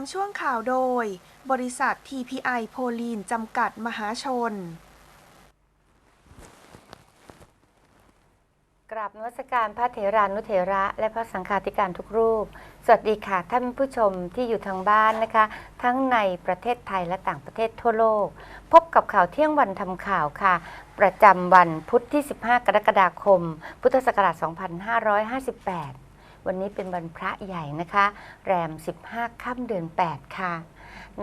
ำช่วงข่าวโดย บริษัท TPI โพลีนจำกัดมหาชน กราบนวัสการพระเถรานุเถระ และพระสังฆาธิการทุกรูป สวัสดีค่ะท่านผู้ชมที่อยู่ทางบ้านนะคะ ทั้งในประเทศไทยและต่างประเทศทั่วโลก พบกับข่าวเที่ยงวันทำข่าวค่ะ ประจำวันพุธที่ 15 กรกฎาคม พุทธศักราช 2558 วันนี้เป็นวันพระใหญ่นะคะ แรม 15 ค่ำเดือน 8 ค่ะ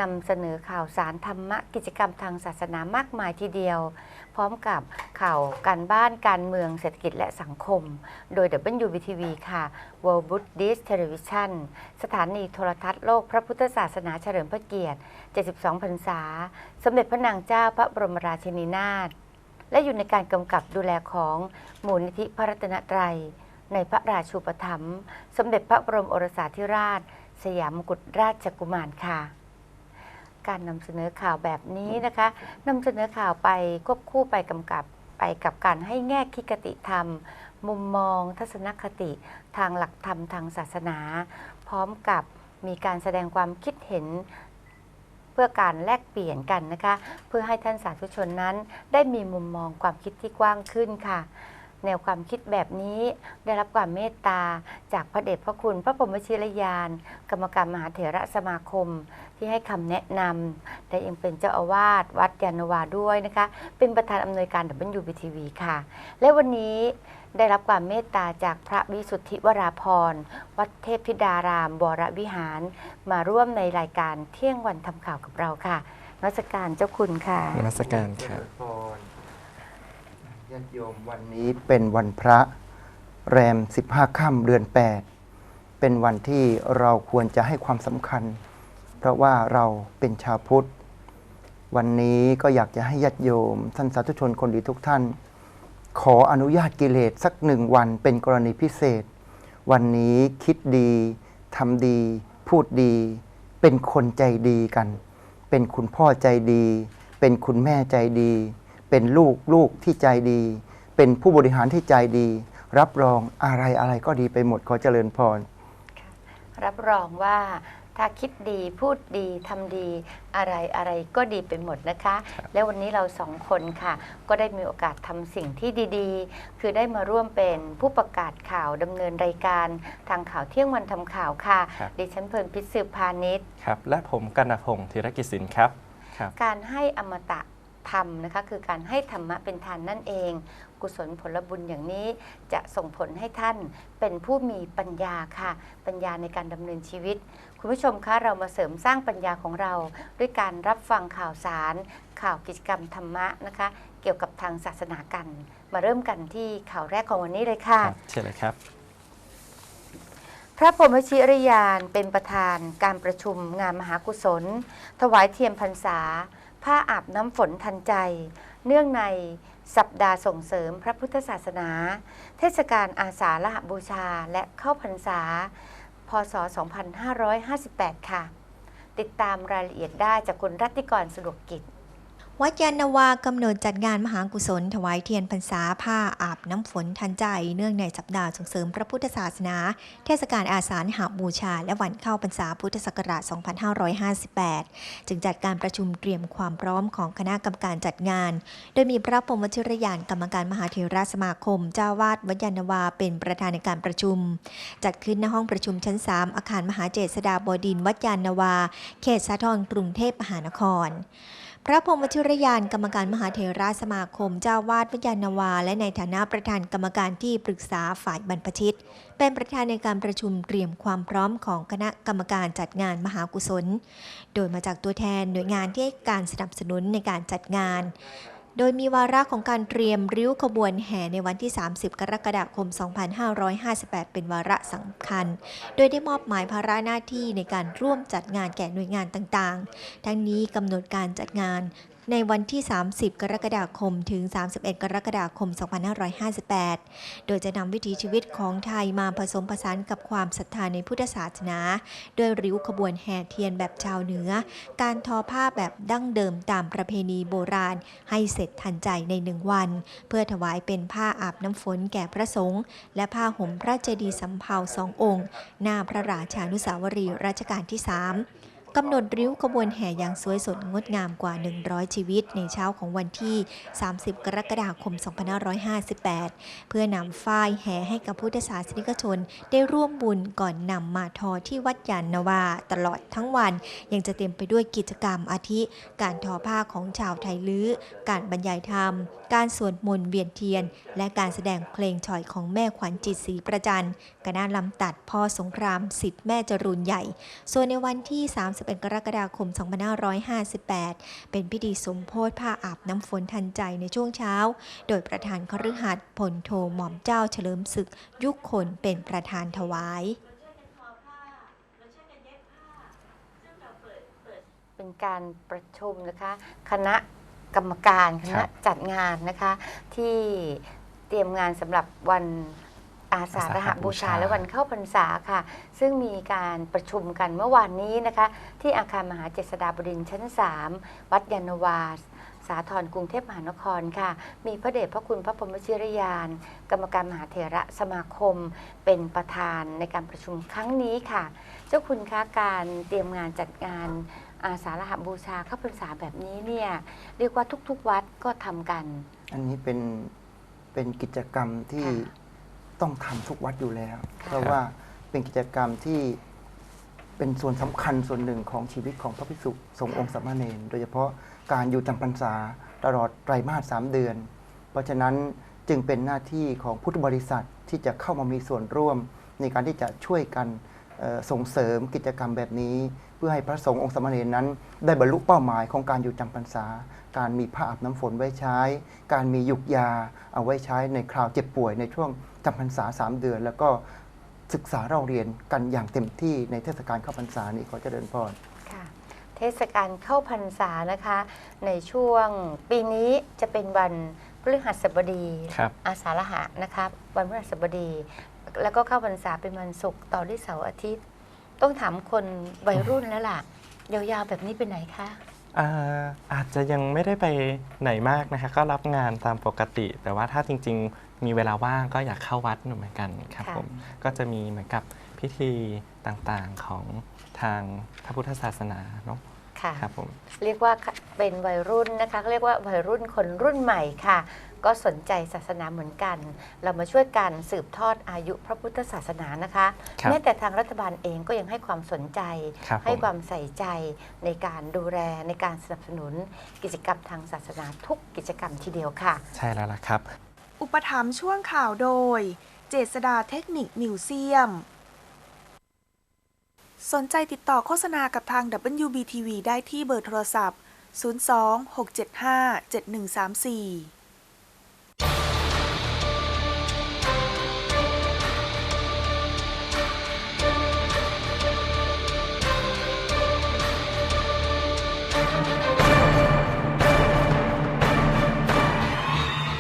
นำเสนอข่าวสารธรรมะกิจกรรมทางศาสนามากมายทีเดียว พร้อมกับข่าวการบ้านการเมืองเศรษฐกิจและสังคม โดย WBTV ค่ะ World Buddhist Television สถานีโทรทัศน์โลกพระพุทธศาสนาเฉลิมพระเกียรติ 72 พรรษา สมเด็จพระนางเจ้าพระบรมราชินีนาถและอยู่ในการกำกับดูแลของมูลนิธิพระรัตนตรัย ในพระราชูปถัมภ์สมเด็จพระบรมโอรสาธิราช สยามกุฎราชกุมารค่ะ การนำเสนอข่าวแบบนี้นะคะนำเสนอข่าวไปควบคู่ไปกำกับไปกับการให้แง่คิดคติธรรม มุมมอง ทัศนคติ ทางหลักธรรมทางศาสนา พร้อมกับมีการแสดงความคิดเห็นเพื่อการแลกเปลี่ยนกันนะคะ เพื่อให้ท่านสาธุชนนั้น ได้มีมุมมองความคิดที่กว้างขึ้นค่ะ แนวความคิดแบบนี้ได้รับความเมตตา จากพระเดชพระคุณ พระพรหมชิรยาน กรรมการมหาเถระสมาคม ที่ให้คำแนะนำและยังเป็นเจ้าอาวาสวัดยานนาวาด้วยนะคะ เป็นประธานอำนวยการ WBTV ค่ะ และวันนี้ได้รับความเมตตาจากพระวิสุทธิวราพร วัดเทพธิดารามวรวิหาร มาร่วมในรายการเที่ยงวันทำข่าวกับเราค่ะนมัสการเจ้าคุณค่ะนมัสการครับพร ญาติโยมวันนี้เป็นวันพระแรม 15 ค่ำเดือน 8 เป็นวันที่เราควรจะให้ความสำคัญ เพราะว่าเราเป็นชาวพุทธ วันนี้ก็อยากจะให้ญาติโยม ท่านสาธุชนคนดีทุกท่าน ขออนุญาตกิเลสสักหนึ่งวันเป็นกรณีพิเศษ วันนี้คิดดีทำดี พูดดี เป็นคนใจดีกัน เป็นคุณพ่อใจดี เป็นคุณแม่ใจดี เป็นลูกลูกที่ใจดี เป็นผู้บริหารที่ใจดี รับรองอะไรอะไรก็ดีไปหมดขอเจริญพร รับรองว่าถ้าคิดดีพูดดีทำดีอะไรอะไรก็ดีไปหมดนะคะ และวันนี้เราสองคนค่ะ ก็ได้มีโอกาสทำสิ่งที่ดีๆ คือได้มาร่วมเป็นผู้ประกาศข่าวดำเนินรายการ ทางข่าวเที่ยงวันทำข่าวค่ะ ครับ ดิฉันเพลินพิษสืบพาณิชย์ ครับ และผมกันนพงศ์ธีรกิจสินครับ ครับ การให้อมตะ ธรรมนะคะคือการให้ธรรมะเป็นทานนั่นเอง กุศลผลบุญอย่างนี้จะส่งผลให้ท่านเป็นผู้มีปัญญาค่ะ ปัญญาในการดำเนินชีวิต คุณผู้ชมคะเรามาเสริมสร้างปัญญาของเรา ด้วยการรับฟังข่าวสาร ข่าวกิจกรรมธรรมะนะคะ เกี่ยวกับทางศาสนากัน มาเริ่มกันที่ข่าวแรกของวันนี้เลยค่ะครับเชิญเลยครับ พระพรหมชิรยานเป็นประธานการประชุมงานมหากุศล ถวายเทียมพรรษา ผ้าอาบน้ำฝนทันใจ เนื่องในสัปดาห์ส่งเสริมพระพุทธศาสนา เทศกาลอาสาฬหบูชาและเข้าพรรษา พศ 2558 ค่ะ ติดตามรายละเอียดได้จากคุณรัตติกรสะดวกกิจ วัดยานนาวากำหนดจัดงานมหากุศล ถวายเทียนพรรษาผ้าอาบน้ำฝนทันใจ เนื่องในสัปดาห์ส่งเสริมพระพุทธศาสนา เทศกาลอาสาฬหบูชา และวันเข้าพรรษาพุทธศักราช 2558 จึงจัดการประชุมเตรียมความพร้อมของคณะกรรมการจัดงาน โดยมีพระพรมวชิรยานกรรมการมหาเถราสมาคม เจ้าวาดวัดยานนาวาเป็นประธานในการประชุม จัดขึ้นณห้องประชุมชั้น 3 อาคารมหาเจษฎาบดินทร์วัดยานนาวา เขตสาทรกรุงเทพมหานคร พระพรมวชิรยานกรรมการมหาเถราสมาคม เจ้าวาดวิญญาณวา และในฐานะประธานกรรมการที่ปรึกษาฝ่ายบรรพชิต เป็นประธานในการประชุมเตรียมความพร้อมของคณะกรรมการจัดงานมหากุศล โดยมาจากตัวแทนหน่วยงานที่ให้การสนับสนุนในการจัดงาน โดยมีวาระของการเตรียมริ้วขบวนแห่ในวันที่ 30 กรกฎาคม 2558 เป็นวาระสำคัญ โดยได้มอบหมายภาระหน้าที่ในการร่วมจัดงานแก่หน่วยงานต่างๆ ทั้งนี้กำหนดการจัดงาน ในวันที่ 30 กรกฎาคม ถึง 31 กรกฎาคม 2558 โดยจะนำวิถีชีวิตของไทยมาผสมผสานกับความศรัทธาในพุทธศาสนา โดยริ้วขบวนแห่เทียนแบบชาวเหนือ การทอผ้าแบบดั้งเดิมตามประเพณีโบราณ ให้เสร็จทันใจในหนึ่งวัน เพื่อถวายเป็นผ้าอาบน้ำฝนแก่พระสงฆ์และผ้าห่มพระเจดีย์สำเภาสององค์ หน้าพระราชานุสาวรีย์รัชกาลที่ 3 กำหนดริ้วขบวนแห่อย่างสวยสดงดงามกว่า 100 ชีวิต ในเช้าของวันที่ 30 กรกฎาคม 2558 เพื่อนำฝ้ายแห่ให้กับพุทธศาสนิกชน ได้ร่วมบุญก่อนนำมาทอที่วัดยานนาวาตลอดทั้งวัน ยังจะเต็มไปด้วยกิจกรรมอาทิ การทอผ้าของชาวไทยลื้อ การบรรยายธรรม การสวดมนต์เวียนเทียน และการแสดงเพลงฉ่อยของแม่ขวัญจิตศรีประจันคณะลำตัดพ่อสงครามสิทธิ์แม่จรูนใหญ่ ส่วนในวันที่31 กรกฎาคม 2558 เป็นพิธีสมโพธิผ้าอาบน้ำฝนทันใจในช่วงเช้า โดยประธานคฤหัสถ์พลโทหม่อมเจ้าเฉลิมศึก ยุคคนเป็นประธานถวาย เป็นการประชุมนะคะ คณะกรรมการคครัณะบจัดงานนะคะ ที่เตรียมงานสำหรับวัน อาสาฬหบูชาอาสาฬหบูชาและวันเข้าพรรษาค่ะ ซึ่งมีการประชุมกันเมื่อวานนี้นะคะ ที่อาคารมหาเจษฎาบดินทร์ชั้น 3 วัดยานนาวาสาทรกรุงเทพมหานครค่ะ มีพระเดชพระคุณพระพรหมชิรยาน กรรมการมหาเถระสมาคม เป็นประธานในการประชุมครั้งนี้ค่ะ เจ้าคุณคะการเตรียมงานจัดงานอาสาฬหบูชาเข้าพรรษาแบบนี้เนี่ยเรียกว่าทุกๆวัดก็ทำกัน อันนี้เป็นเป็นกิจกรรมที่ค่ะ ต้องทำทุกวัดอยู่แล้วค่ะเพราะว่าเป็นกิจกรรมที่เป็นส่วนสำคัญส่วนหนึ่งของชีวิตของพระภิกษุสงฆ์องค์สามเณรโดยเฉพาะการอยู่จำพรรษาตลอดไตรมาสสามเดือน เพราะฉะนั้นจึงเป็นหน้าที่ของพุทธบริษัทที่จะเข้ามามีส่วนร่วมในการที่จะช่วยกันเอ่อส่งเสริมกิจกรรมแบบนี้ เพื่อให้พระสงฆ์องค์สามเณรนั้น ได้บรรลุเป้าหมายของการอยู่จำพรรษา การมีผ้าอาบน้ำฝนไว้ใช้ การมีหยุกยาเอาไว้ใช้ในคราวเจ็บป่วยในช่วงจำพรรษาสามเดือน แล้วก็ศึกษาเราเรียนกันอย่างเต็มที่ในเทศกาลเข้าพรรษานี้ขอเจริญพรค่ะเทศกาลเข้าพรรษานะคะ ในช่วงปีนี้จะเป็นวันพฤหัสบดีครับอาสาฬหะนะคะวันพฤหัสบดี แล้วก็เข้าพรรษาเป็นวันศุกร์ต่อด้วยเสาร์อาทิตย์ ต้องถามคนวัยรุ่นแล้วล่ะ ยาวๆแบบนี้เป็นไหนคะ อ่าอาจจะยังไม่ได้ไปไหนมากนะคะก็รับงานตามปกติ แต่ว่าถ้าจริง ๆ มีเวลาว่างก็อยากเข้าวัดหนูเหมือนกันครับค่ะ ผมก็จะมีเหมือนกับพิธีต่างๆของทางพระพุทธศาสนาเนาะ ค่ะ ครับผม เรียกว่าเป็นวัยรุ่นนะคะเรียกว่าวัยรุ่นคนรุ่นใหม่ค่ะ ก็สนใจศาสนาเหมือนกัน เรามาช่วยกันสืบทอดอายุพระพุทธศาสนานะคะครับแม้แต่ทางรัฐบาลเองก็ยังให้ความสนใจ ครับผม ให้ความใส่ใจในการดูแลในการสนับสนุนกิจกรรมทางศาสนาทุกกิจกรรมทีเดียวค่ะ ใช่แล้วล่ะครับ อุปถัมภ์ช่วงข่าวโดย เจษดาเทคนิคมิวเซียม สนใจติดต่อโฆษณากับทาง WBTV ได้ที่เบอร์โทรศัพท์ 02 675 7134